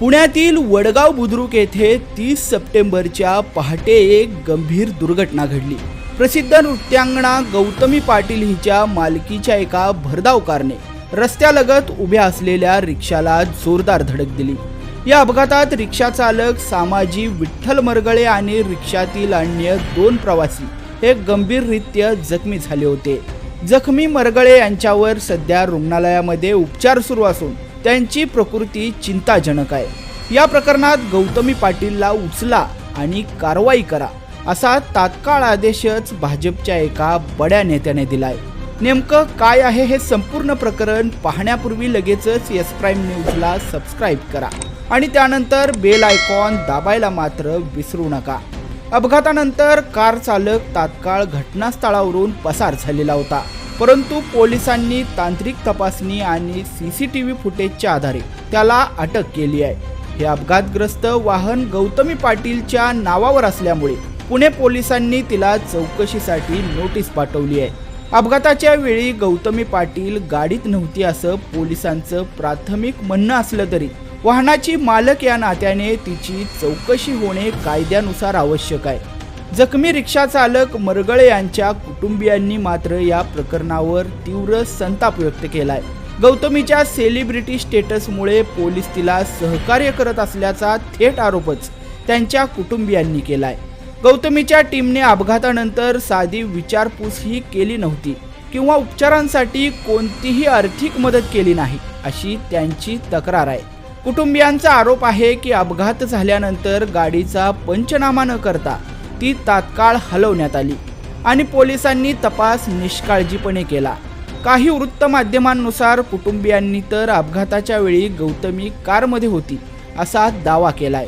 पुण्यातील वडगाव बुद्रुक येथे तीस सप्टेंबरच्या पहाटे एक गंभीर दुर्घटना घडली. प्रसिद्ध नृत्यांगणा गौतमी पाटील हिच्या मालकीच्या एका भरधाव कारने रस्त्यालगत उभ्या असलेल्या रिक्षाला जोरदार धडक दिली. या अपघातात रिक्षा चालक सामाजी विठ्ठल मरगळे आणि रिक्षातील अन्य दोन प्रवासी हे गंभीररित्या जखमी झाले होते. जखमी मरगळे यांच्यावर सध्या रुग्णालयामध्ये उपचार सुरू असून त्यांची प्रकृती चिंताजनक आहे. या प्रकरणात गौतमी पाटीलला उचला आणि कारवाई करा असा तात्काळ आदेशच भाजपच्या एका बड्या नेत्याने दिलाय. नेमकं काय आहे हे संपूर्ण प्रकरण पाहण्यापूर्वी लगेचच एस प्राईम न्यूजला सबस्क्राईब करा आणि त्यानंतर बेल आयकॉन दाबायला मात्र विसरू नका. अपघातानंतर कार चालक तात्काळ घटनास्थळावरून पसार झालेला होता. परंतु पोलिसांनी तांत्रिक तपासणी आणि सी सी टी व्ही फुटेजच्या आधारे त्याला अटक केली आहे. हे अपघातग्रस्त वाहन गौतमी पाटीलच्या नावावर असल्यामुळे पुणे पोलिसांनी तिला चौकशीसाठी नोटीस पाठवली आहे. अपघाताच्या वेळी गौतमी पाटील गाडीत नव्हती असं पोलिसांचं प्राथमिक म्हणणं असलं तरी वाहनाची मालक या नात्याने तिची चौकशी होणे कायद्यानुसार आवश्यक आहे. जखमी रिक्षा चालक मरगळे यांच्या कुटुंबियांनी मात्र या प्रकरणावर तीव्र संताप व्यक्त केलाय. गौतमीच्या सेलिब्रिटी स्टेटसमुळे पोलीस तिला सहकार्य करत असल्याचा थेट आरोपच त्यांच्या कुटुंबियांनी केलाय. गौतमीच्या टीमने अपघातानंतर साधी विचारपूसही केली नव्हती किंवा उपचारांसाठी कोणतीही आर्थिक मदत केली नाही अशी त्यांची तक्रार आहे. कुटुंबियांचा आरोप आहे की अपघात झाल्यानंतर गाडीचा पंचनामा न करता ती तात्काळ हलवण्यात आली आणि पोलिसांनी तपास निष्काळजीपणे केला. काही वृत्तमाध्यमांनुसार कुटुंबियांनी तर अपघाताच्या वेळी गौतमी कारमध्ये होती असा दावा केलाय.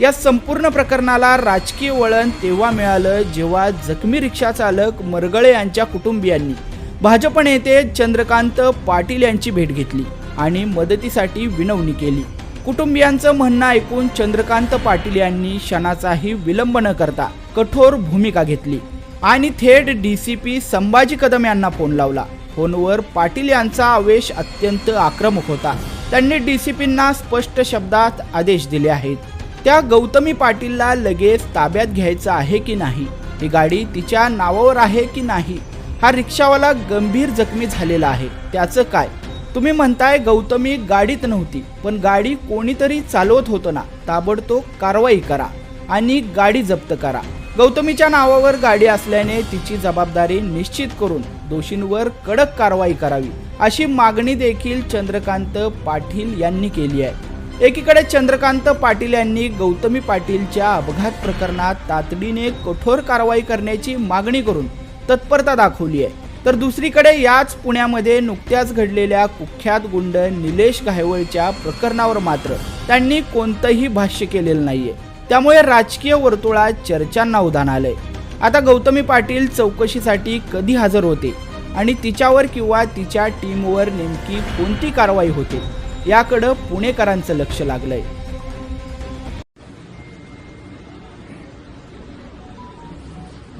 या संपूर्ण प्रकरणाला राजकीय वळण तेव्हा मिळालं जेव्हा जखमी रिक्षा चालक मरगळे यांच्या कुटुंबियांनी. भाजप नेते चंद्रकांत पाटील यांची भेट घेतली आणि मदतीसाठी विनवणी केली. कुटुंबियांचं म्हणणं ऐकून चंद्रकांत पाटील यांनी क्षणाचाही विलंब न करता कठोर भूमिका घेतली. आणि थेट D C P Sambhaji Kadam यांना फोन लावला. फोनवर पाटील यांचा आवेश अत्यंत आक्रमक होता. त्यांनी डी सी पींना स्पष्ट शब्दात आदेश दिले आहेत. त्या गौतमी पाटीलला लगेच ताब्यात घ्यायचं आहे की नाही? ही गाडी तिच्या नावावर आहे की नाही? हा रिक्षावाला गंभीर जखमी झालेला आहे. त्याचं काय? तुम्ही म्हणताय गौतमी गाडीत नव्हती पण गाडी कोणीतरी चालवत होतं ना ताबडतोब कारवाई करा आणि गाडी जप्त करा. गौतमीच्या नावावर गाडी असल्याने तिची जबाबदारी निश्चित करून दोषींवर कडक कारवाई करावी अशी मागणी देखील चंद्रकांत पाटील यांनी केली आहे. एकीकडे चंद्रकांत पाटील यांनी गौतमी पाटीलच्या अपघात प्रकरणात तातडीने कठोर कारवाई करण्याची मागणी करून तत्परता दाखवली आहे. तर दुसरीकडे याच पुण्यामध्ये नुकत्याच घडलेल्या कुख्यात गुंड निलेश घायवळच्या प्रकरणावर मात्र त्यांनी कोणतंही भाष्य केलेलं नाहीये. त्यामुळे राजकीय वर्तुळात चर्चांना उधाण आलंय. आता गौतमी पाटील चौकशीसाठी कधी हजर होते आणि तिच्यावर किंवा तिच्या टीमवर नेमकी कोणती कारवाई होते याकडं पुणेकरांचं लक्ष लागलंय.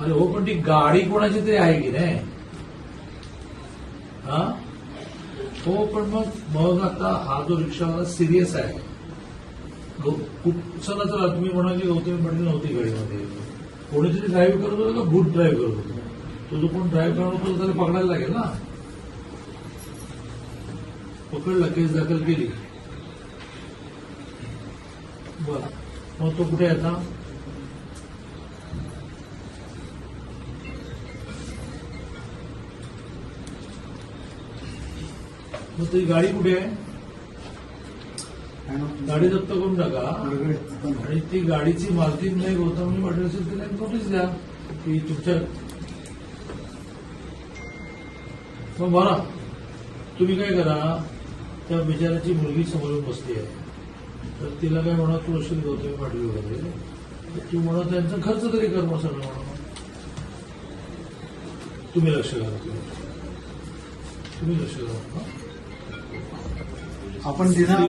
अरे हो पण ती गाडी कोणाची तरी आहे की नाही हा हो पण मग मग आता हा जो रिक्षावाला सिरियस आहे. चला तर तुम्ही म्हणाल की गौतमी पाटील नव्हती गाडीमध्ये. कोणीतरी ड्राईव्ह करत होतं का? भूत ड्राईव्ह करत होतो. तो जो कोण ड्राईव्ह करणार होतो त्याला पकडायला लागेल ना? पकडला केस दाखल केली. बर. मग तो कुठे आता? मग ती गाडी कुठे आहे? गाडी जप्त करून टाका. आणि ती गाडीची मालकीन नाही गौतमी पाटील असेल तिला नोटीस द्या. की तुमच्या मग बरा तुम्ही काय करा? त्या बिचाराची मुलगी समोरून बसली आहे. तर तिला काय म्हणा तू असेल गौतमी पाटील वगैरे. तू म्हणा त्यांचा खर्च तरी कर मग सगळं म्हणा. तुम्ही लक्ष घाला तुम्ही. लक्ष घाला? आपण दिना